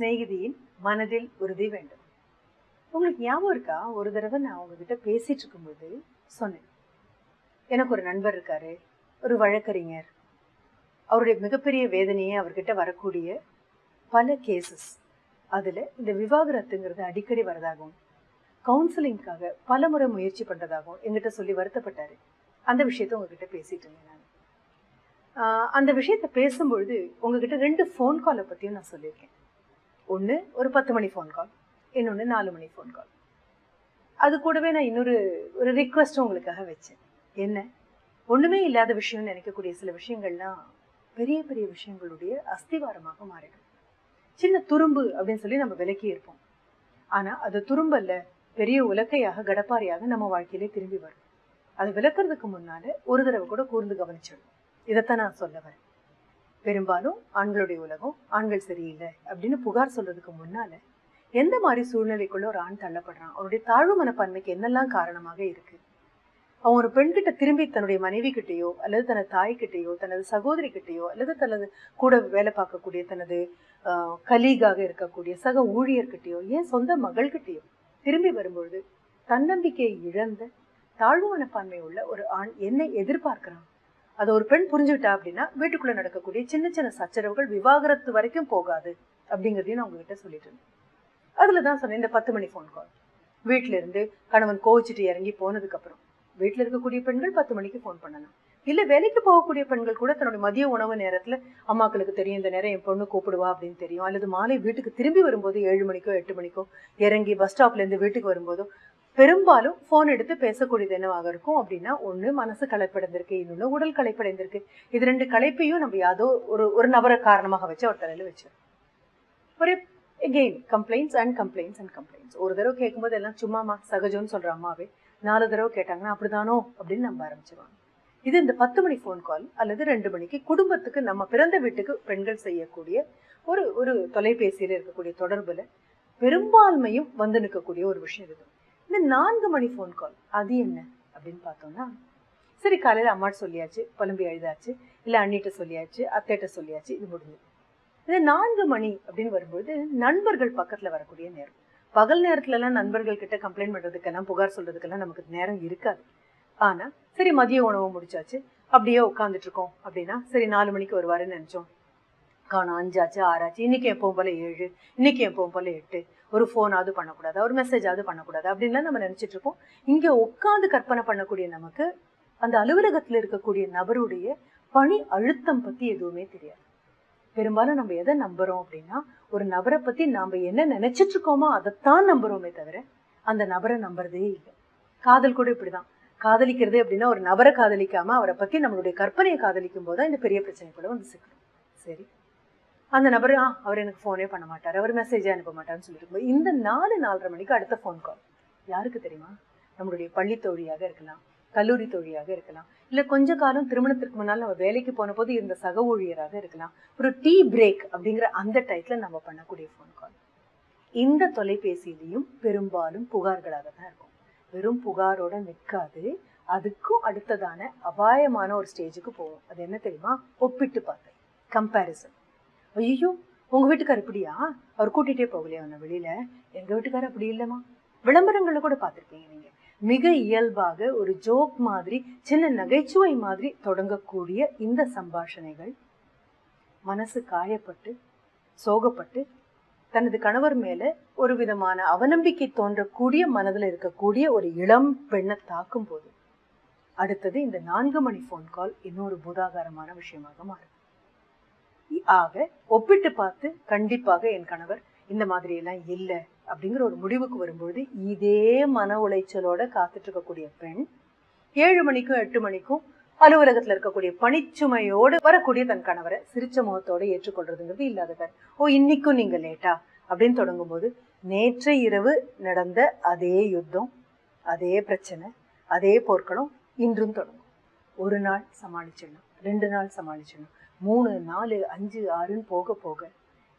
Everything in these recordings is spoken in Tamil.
சிநேகிதியின் மனதில் உறுதி வேண்டும். உங்களுக்கு ஞாபகம் இருக்கா? ஒரு தடவை நான் உங்ககிட்ட பேசிட்டு இருக்கும்போது சொன்னேன். எனக்கு ஒரு நண்பர் இருக்காரு ஒரு வழக்கறிஞர். அவருடைய மிகப்பெரிய வேதனையே அவர்கிட்ட வரக்கூடிய பல கேசஸ் அதில் இந்த விவாகரத்துங்கிறது அடிக்கடி வரதாகவும் கவுன்சிலிங்காக பல முறை முயற்சி பண்ணுறதாகவும் எங்கிட்ட சொல்லி வருத்தப்பட்டார். அந்த விஷயத்த உங்ககிட்ட பேசிட்டு இருந்தேன் நான். அந்த விஷயத்த பேசும்பொழுது உங்ககிட்ட ரெண்டு ஃபோன் காலை பற்றியும் நான் சொல்லியிருக்கேன். ஒன்று ஒரு பத்து மணி ஃபோன் கால் இன்னொன்று நாலு மணி ஃபோன் கால் அது கூடவே நான் இன்னொரு ஒரு ரிக்வஸ்ட்டும் உங்களுக்காக வச்சேன். என்ன? ஒன்றுமே இல்லாத விஷயம்னு நினைக்கக்கூடிய சில விஷயங்கள்லாம் பெரிய பெரிய விஷயங்களுடைய அஸ்திவாரமாக மாறிடும். சின்ன துரும்பு அப்படின்னு சொல்லி நம்ம விலக்கி இருப்போம். ஆனால் அது துரும்பல்ல பெரிய உலக்கையாக கடப்பாரியாக நம்ம வாழ்க்கையிலே திரும்பி வரும். அது விளக்குறதுக்கு முன்னால ஒரு தடவை கூட கூர்ந்து கவனிச்சிடும் இதைத்தான் நான் சொல்ல வரேன். பெரும்பாலும் ஆண்களுடைய உலகம் ஆண்கள் சரியில்லை அப்படின்னு புகார் சொல்றதுக்கு முன்னால எந்த மாதிரி சூழ்நிலைக்குள்ள ஒரு ஆண் தள்ளப்படுறான்? அவருடைய தாழ்வு மனப்பான்மைக்கு என்னெல்லாம் காரணமாக இருக்கு? அவன் ஒரு பெண்கிட்ட திரும்பி தன்னுடைய மனைவி கிட்டேயோ அல்லது தனது தாய்கிட்டேயோ தனது சகோதரி கிட்டேயோ அல்லது தனது கூட வேலை பார்க்கக்கூடிய தனது கலீகாக இருக்கக்கூடிய சக ஊழியர்கிட்டேயோ ஏன் சொந்த மகள்கிட்டேயோ திரும்பி வரும்பொழுது தன்னம்பிக்கையை இழந்த தாழ்வு மனப்பான்மை உள்ள ஒரு ஆண் என்ன எதிர்பார்க்கிறான்? அதை ஒரு பெண் புரிஞ்சுக்கிட்டா அப்படின்னா வீட்டுக்குள்ள நடக்கக்கூடிய சின்ன சின்ன சச்சரவுகள் விவாகரத்து வரைக்கும் போகாது அப்படிங்கிறதையும் நான் உங்ககிட்ட சொல்லிட்டு இருந்தேன். அதுல தான் சொன்னேன் இந்த பத்து மணி ஃபோன் கால் வீட்டுல இருந்து கணவன் கோவிச்சிட்டு இறங்கி போனதுக்கு அப்புறம் வீட்டுல இருக்கக்கூடிய பெண்கள் பத்து மணிக்கு ஃபோன் பண்ணலாம். இல்ல வேலைக்கு போகக்கூடிய பெண்கள் கூட தன்னுடைய மதிய உணவு நேரத்துல அம்மாக்களுக்கு தெரியும் இந்த நேரம் என் பொண்ணு கூப்பிடுவா அப்படின்னு தெரியும். அல்லது மாலை வீட்டுக்கு திரும்பி வரும்போது ஏழு மணிக்கோ எட்டு மணிக்கோ இறங்கி பஸ் ஸ்டாப்ல இருந்து வீட்டுக்கு வரும்போதோ பெரும்பாலும் ஃபோன் எடுத்து பேசக்கூடியது என்னவாக இருக்கும் அப்படின்னா ஒன்று மனசு களைப்படைந்திருக்கு இன்னொன்று உடல் களைப்படைந்திருக்கு. இது ரெண்டு களைப்பையும் நம்ம யாதோ ஒரு ஒரு நபரை காரணமாக வச்சு ஒரு தலையில் வச்சு ஒரு again complaints and complaints and complaints ஒரு தடவை கேட்கும்போது எல்லாம் சும்மாமா சகஜம்னு சொல்ற அம்மாவே. நாலு தடவை கேட்டாங்கன்னா அப்படிதானோ? அப்படின்னு நம்ப ஆரம்பிச்சிருவாங்க. இது இந்த பத்து மணி ஃபோன் கால் அல்லது ரெண்டு மணிக்கு குடும்பத்துக்கு நம்ம பிறந்த வீட்டுக்கு பெண்கள் செய்யக்கூடிய ஒரு ஒரு தொலைபேசியில் இருக்கக்கூடிய தொடர்புல பெரும்பான்மையும் வந்து நிற்கக்கூடிய ஒரு விஷயம் இது. இந்த நான்கு மணி ஃபோன் கால் அது என்ன அப்படின்னு பார்த்தோம்னா சரி காலையில் அம்மாட்ட சொல்லியாச்சு புலம்பி எழுதாச்சு இல்லை அண்ணிட்ட சொல்லியாச்சு அத்தைகிட்ட சொல்லியாச்சு இது முடிஞ்சது. இது நான்கு மணி அப்படின்னு வரும்போது நண்பர்கள் பக்கத்தில் வரக்கூடிய நேரம். பகல் நேரத்துலலாம் நண்பர்கள் கிட்ட கம்ப்ளைண்ட் பண்ணுறதுக்கெல்லாம் புகார் சொல்றதுக்கெல்லாம் நமக்கு நேரம் இருக்காது. ஆனால் சரி மதிய உணவு முடிச்சாச்சு அப்படியே உட்காந்துட்டு இருக்கோம் அப்படின்னா சரி நாலு மணிக்கு வருவாருன்னு நினைச்சோம். காணும். அஞ்சாச்சு ஆறாச்சு. இன்னைக்கு எப்பவும் போல ஏழு? இன்னைக்கு எப்பவும் போல எட்டு? ஒரு ஃபோனாவது பண்ணக்கூடாது? ஒரு மெசேஜாவது பண்ணக்கூடாது? அப்படின்லாம் நம்ம நினைச்சிட்டு இருப்போம். இங்கே உட்காந்து கற்பனை பண்ணக்கூடிய நமக்கு அந்த அலுவலகத்தில் இருக்கக்கூடிய நபருடைய பணி அழுத்தம் பற்றி எதுவுமே தெரியாது. பெரும்பாலும் நம்ம எதை நம்புறோம் அப்படின்னா ஒரு நபரை பற்றி நாம் என்ன நினைச்சிட்டு இருக்கோமோ அதைத்தான் நம்புறோமே தவிர அந்த நபரை நம்புறதே இல்லை. காதல் கூட இப்படிதான். காதலிக்கிறது அப்படின்னா ஒரு நபரை காதலிக்காம அவரை பற்றி நம்மளுடைய கற்பனையை காதலிக்கும் போது இந்த பெரிய பிரச்சனைக்குள்ள வந்து சிக்கணும் சரி. அந்த நபர் ஆ அவர் எனக்கு ஃபோனே பண்ண மாட்டார். அவர் மெசேஜே அனுப்ப மாட்டார்னு சொல்லிட்டு இந்த நாலு நாலரை மணிக்கு அடுத்த ஃபோன் கால் யாருக்கு தெரியுமா? நம்மளுடைய பள்ளி தோழியாக இருக்கலாம் கல்லூரி தோழியாக இருக்கலாம் இல்லை கொஞ்ச காலம் திருமணத்திற்கு முன்னால் நம்ம வேலைக்கு போன போது இருந்த சக ஊழியராக இருக்கலாம். ஒரு டீ பிரேக் அப்படிங்கிற அந்த டயத்துல நம்ம பண்ணக்கூடிய ஃபோன் கால் இந்த தொலைபேசியிலையும் பெரும்பாலும் புகார்களாக தான் இருக்கும். வெறும் புகாரோட நிற்காது அதுக்கும் அடுத்ததான அபாயமான ஒரு ஸ்டேஜுக்கு போகும் அது என்ன தெரியுமா? ஒப்பிட்டு பார்த்தேன் கம்பேரிசன் ஐயோ உங்க வீட்டுக்கார் இப்படியா? அவர் கூட்டிகிட்டே போகலையா அவனை வெளியில? எங்க வீட்டுக்கார் அப்படி இல்லைம்மா. விளம்பரங்களை கூட பார்த்துருக்கீங்க நீங்க. மிக இயல்பாக ஒரு ஜோக் மாதிரி சின்ன நகைச்சுவை மாதிரி தொடங்கக்கூடிய இந்த சம்பாஷணைகள். மனசு காயப்பட்டு சோகப்பட்டு தனது கணவர் மேல ஒரு விதமான அவநம்பிக்கை தோன்றக்கூடிய மனதில் இருக்கக்கூடிய ஒரு இளம் பெண்ணை தாக்கும் போது அடுத்தது இந்த நான்கு மணி ஃபோன் கால் இன்னொரு பூதாகாரமான விஷயமாக மாறும். ஆக ஒப்பிட்டு பார்த்து கண்டிப்பாக என் கணவர் இந்த மாதிரி எல்லாம் இல்லை அப்படிங்கிற ஒரு முடிவுக்கு வரும்பொழுது இதே மன உளைச்சலோட காத்துட்டு இருக்கக்கூடிய பெண் ஏழு மணிக்கும் எட்டு மணிக்கும் அலுவலகத்துல இருக்கக்கூடிய பணிச்சுமையோடு வரக்கூடிய தன் கணவரை சிரிச்ச முகத்தோட ஏற்றுக்கொள்றதுங்கிறது இல்லாதவர் ஓ இன்னைக்கும் நீங்க லேட்டா? அப்படின்னு தொடங்கும் போது நேற்று இரவு நடந்த அதே யுத்தம் அதே பிரச்சனை அதே போர்க்களம் இன்றும் தொடங்கும். ஒரு நாள் சமாளிச்சிடலாம். ரெண்டு நாள் சமாளிச்சிடணும். மூணு நாலு அஞ்சு ஆறுன்னு போக போக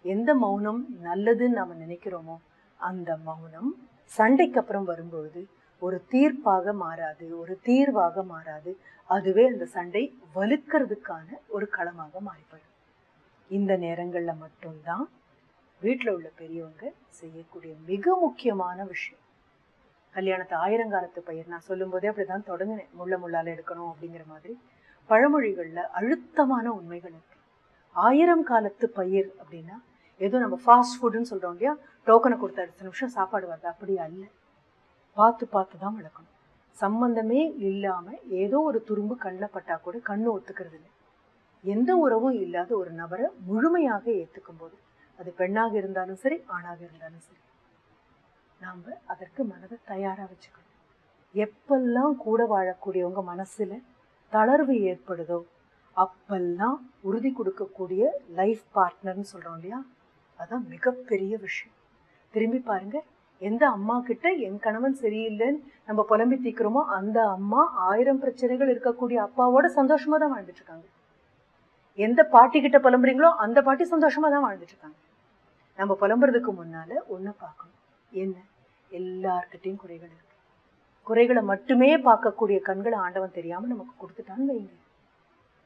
எந்த மௌனம் நல்லதுன்னு நம்ம நினைக்கிறோமோ அந்த மௌனம் சண்டைக்கு அப்புறம் வரும்பொழுது ஒரு தீர்ப்பாக மாறாது ஒரு தீர்வாக மாறாது. அதுவே அந்த சண்டை வலுக்கிறதுக்கான ஒரு களமாக மாறிப்படும் இந்த நேரங்களில் மட்டும்தான் வீட்டில் உள்ள பெரியவங்க செய்யக்கூடிய மிக முக்கியமான விஷயம். கல்யாணத்தை ஆயிரங்காலத்து பயிர் நான் சொல்லும்போதே அப்படிதான் தொடங்கினேன். முள்ள முள்ளால எடுக்கணும் அப்படிங்கிற மாதிரி. பழமொழிகளில் அழுத்தமான உண்மைகள் இருக்கு. ஆயிரம் காலத்து பயிர் அப்படின்னா ஏதோ நம்ம ஃபாஸ்ட் ஃபுட்டுன்னு சொல்றோம் இல்லையா? டோக்கனை கொடுத்த அடுத்த நிமிஷம் சாப்பாடு வருது. அப்படி அல்ல. பார்த்து பார்த்து தான் வளர்க்கணும். சம்பந்தமே இல்லாமல் ஏதோ ஒரு துரும்பு கண்ணில் பட்டா கூட கண்ணு ஒத்துக்கிறது இல்லை. எந்த உறவும் இல்லாத ஒரு நபரை முழுமையாக ஏற்றுக்கும் போது அது பெண்ணாக இருந்தாலும் சரி ஆணாக இருந்தாலும் சரி நாம் அதற்கு மனதை தயாராக வச்சுக்கணும். எப்பெல்லாம் கூட வாழக்கூடியவங்க மனசில் தளர்வு ஏற்படுதோ அப்பெல்லாம் உறுதி கொடுக்கக்கூடிய லைஃப் பார்ட்னர்னு சொல்கிறோம் இல்லையா? அதான் மிகப்பெரிய விஷயம். திரும்பி பாருங்க எந்த அம்மா கிட்ட என் கணவன் சரியில்லைன்னு நம்ம புலம்பி தீக்கிறோமோ அந்த அம்மா ஆயிரம் பிரச்சனைகள் இருக்கக்கூடிய அப்பாவோட சந்தோஷமா தான் வாழ்ந்துட்டு இருக்காங்க. எந்த பாட்டி கிட்ட புலம்புறீங்களோ அந்த பாட்டி சந்தோஷமா தான் வாழ்ந்துட்டு இருக்காங்க. நம்ம புலம்புறதுக்கு முன்னால ஒண்ணு பார்க்கணும். என்ன? எல்லார்கிட்டையும் குறைகள் இருக்கு. குறைகளை மட்டுமே பார்க்கக்கூடிய கண்களை ஆண்டவன் தெரியாம நமக்கு கொடுத்துட்டான்னு வைங்க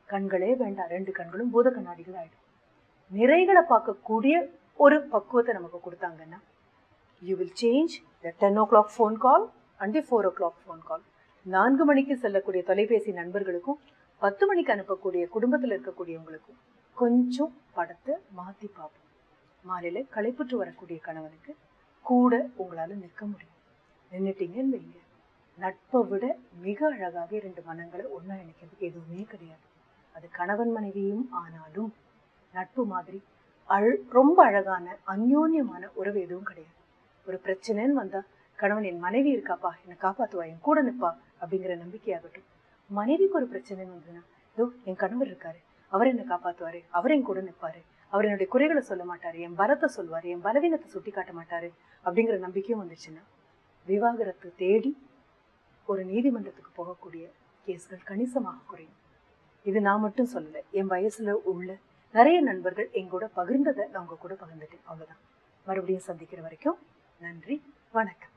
கண்களே வேண்டாம். ரெண்டு கண்களும் பூத கண்ணாடிகள் ஆயிடும். நிறைகளை பார்க்கக்கூடிய ஒரு பக்குவத்தை நமக்கு கொடுத்தாங்கன்னா you will change the ten o'clock phone call and the four o'clock phone call நான்கு மணிக்கு செல்லக்கூடிய தொலைபேசி நண்பர்களுக்கும் பத்து மணிக்கு அனுப்பக்கூடிய குடும்பத்தில் இருக்கக்கூடியவங்களுக்கும் கொஞ்சம் படத்தை மாற்றி பார்ப்போம். மாலையில் களைப்புற்று வரக்கூடிய கணவனுக்கு கூட உங்களால் நிற்க முடியும். நின்றுட்டீங்கன்னு வைங்க நட்பை விட மிக அழகாக இரண்டு மனங்களை ஒன்றா இணைக்கிறதுக்கு எதுவுமே கிடையாது. அது கணவன் மனைவியும் ஆனாலும் நட்பு மாதிரி அழ் ரொம்ப அழகான அந்யோன்யமான உறவு எதுவும் கிடையாது. ஒரு பிரச்சனைன்னு வந்தா கணவன் என் மனைவி இருக்காப்பா என்னை காப்பாத்துவா என் கூட நிப்பா அப்படிங்கிற நம்பிக்கையாகட்டும். மனைவிக்கு ஒரு பிரச்சனைன்னு வந்ததுன்னா இதோ என் கணவர் இருக்காரு. அவர் என்னை காப்பாத்துவாரு. அவர் என் கூட நிப்பாரு. அவர் என்னுடைய குறைகளை சொல்ல மாட்டாரு. என் பலத்தை சொல்வார். என் பலவீனத்தை சுட்டி காட்ட மாட்டாரு அப்படிங்கிற நம்பிக்கையும் வந்துச்சுன்னா விவாகரத்து தேடி ஒரு நீதிமன்றத்துக்கு போகக்கூடிய கேஸ்கள் கணிசமாக குறையும். இது நான் மட்டும் சொல்லலை என் வயசுல உள்ள நிறைய நண்பர்கள் எங்கூட பகிர்ந்ததை நான் உங்க கூட பகிர்ந்துட்டேன். அவ்வளோதான் மறுபடியும் சந்திக்கிற வரைக்கும் நன்றி வணக்கம்.